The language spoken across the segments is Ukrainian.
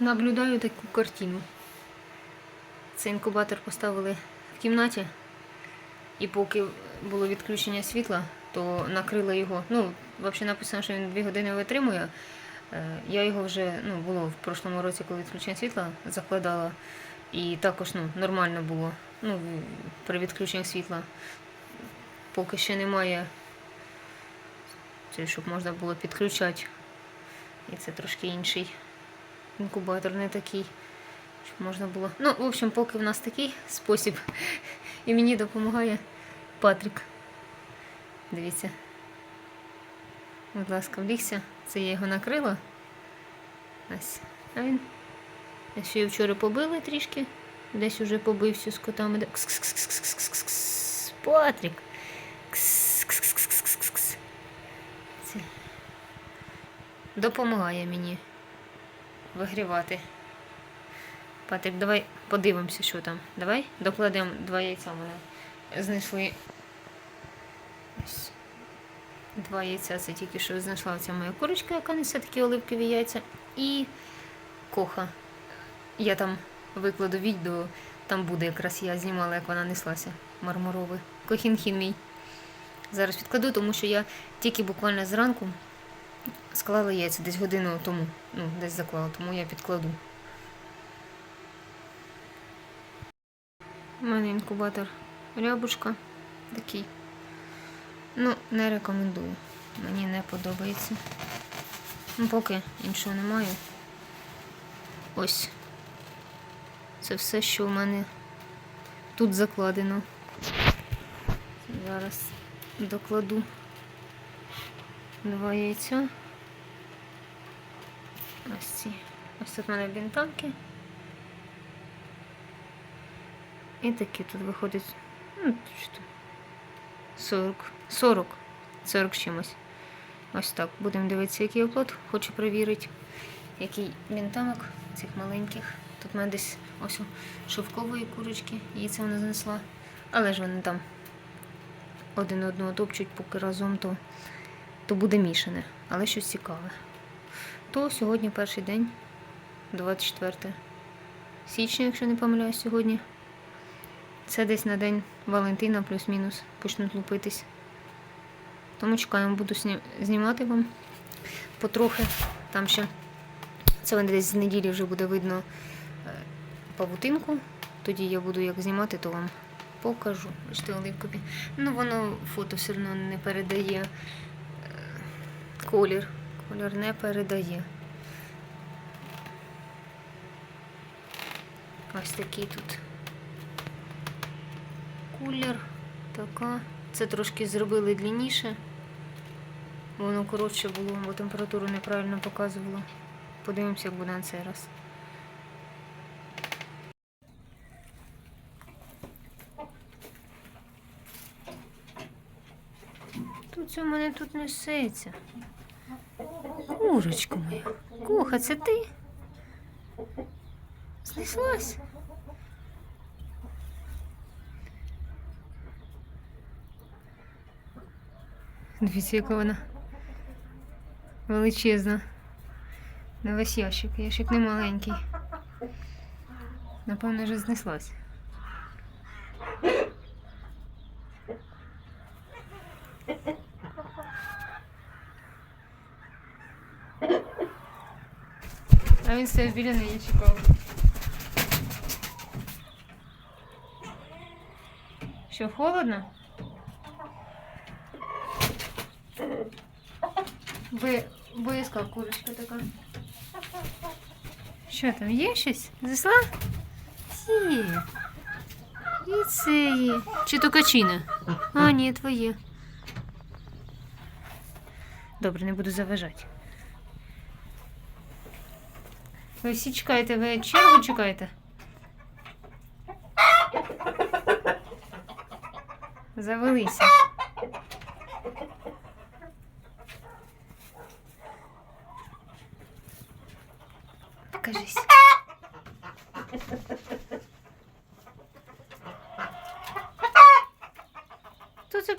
Наблюдаю таку картину. Цей інкубатор поставили в кімнаті, і поки було відключення світла, то накрила його. Ну, взагалі написано, що він 2 години витримує. Е, Я його вже ну, було в прошлому році, коли відключення світла, закладала. І також ну, нормально було ну, при відключенні світла. Поки ще немає, це, щоб можна було підключати. І це трошки інший інкубатор, не такий. Щоб можна було. Ну, в общем, поки в нас такий спосіб. І мені допомагає Патрік. Дивіться. Будь ласка, влігся. Це я його накрила. Ось. А він. Ось її вчора побили трішки. Десь уже побився з котами. Патрік. Допомагає мені вигрівати. Патрік, давай подивимося, що там. Давай докладемо два яйця. Мене знайшли. Ось. Два яйця. Це тільки що знайшла ця моя курочка, яка несе такі оливкові яйця. І коха. Я там викладу відео, там буде якраз я знімала, як вона неслася. Мармуровий. Кохінхін мій. Зараз відкладу, тому що я тільки буквально зранку склала яйця десь годину тому. Ну, десь заклала, тому я підкладу. У мене інкубатор рябушка такий. Ну, не рекомендую. Мені не подобається. Ну, поки іншого немає. Ось. Це все, що у мене тут закладено. Зараз докладу два яйця. Ось ці. Ось тут в мене бінтанки. І такі тут виходить. Ну, що? 40. 40. 40 з чимось. Ось так. Будемо дивитися, який оплот. Хочу перевірити, який бінтамок цих маленьких. Тут в мене десь ось шовкової курочки. Її це вона знесла. Але ж вони там один одного топчуть, поки разом, то, то буде мішане. Але щось цікаве. То сьогодні перший день, 24 січня, якщо не помиляюсь, сьогодні. Це десь на день Валентина плюс-мінус почнуть лупитись. Тому чекаємо, буду знімати вам потрохи. Там ще це десь з неділі вже буде видно е, павутинку. Тоді я буду як знімати, то вам покажу. Бачите, оливкові. Ну, воно фото все одно не передає е, колір. Колір не передає. Ось такий тут кулер. Така. Це трошки зробили длинніше. Воно коротше було, бо температуру неправильно показувало. Подивимося, як буде на цей раз. Тут це в мене тут несеться. Курочка моя. Куха, це ти? Знайшлась? Дивіться, яка вона величезна. На весь ящик. Ящик не маленький. Напевно, вже знеслась. А він стояв біля неї чекав. Що, холодно? Ви боязка курочка така. Що там, є щось? Зайшла? Є. І це є. Чи то качина? А, ні, твоє. Добре, не буду заважати. Ви всі чекаєте, ви чергу чекаєте? Завелися. Покажись. Хто це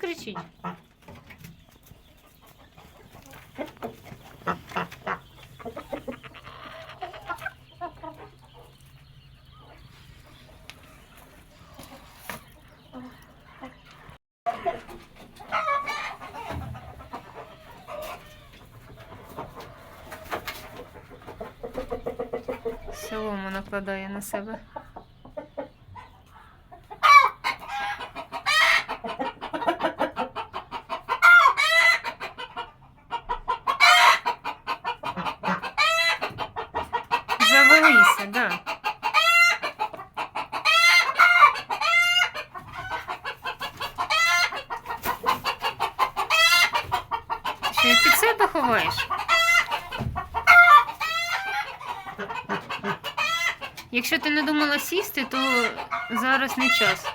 Накладає на себе. Завелися, да. Що під себе ховаєш? Якщо ти не думала сісти, то зараз не час.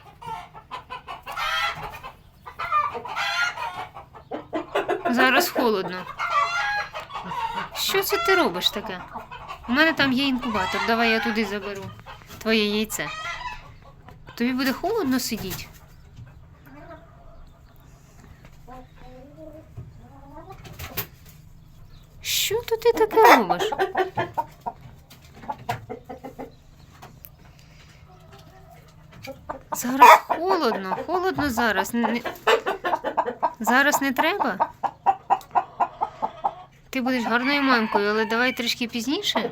Зараз холодно. Що це ти робиш таке? У мене там є інкубатор, давай я туди заберу твоє яйце. Тобі буде холодно сидіти. Що то ти таке робиш? Зараз холодно, холодно зараз. Не- Зараз не треба. Ти будеш гарною мамкою, але давай трішки пізніше.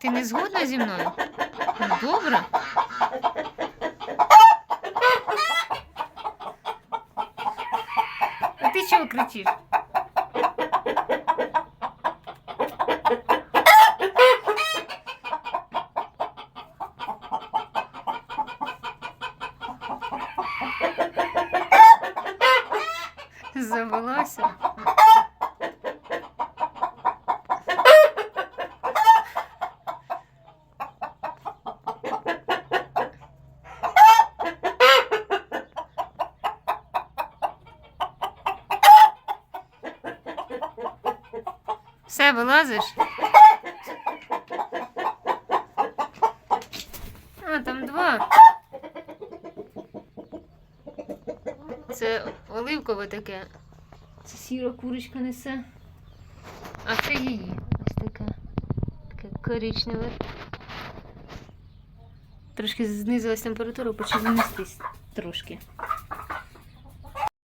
Ти не згодна зі мною? Ну, Добре. А ти чого кричиш? Завелася. Все, вилазиш? А, там два. Це оливкове таке. Це сіра курочка несе. А це її. Ось така. Таке коричневе. Трошки знизилась температура, почала нестись трошки.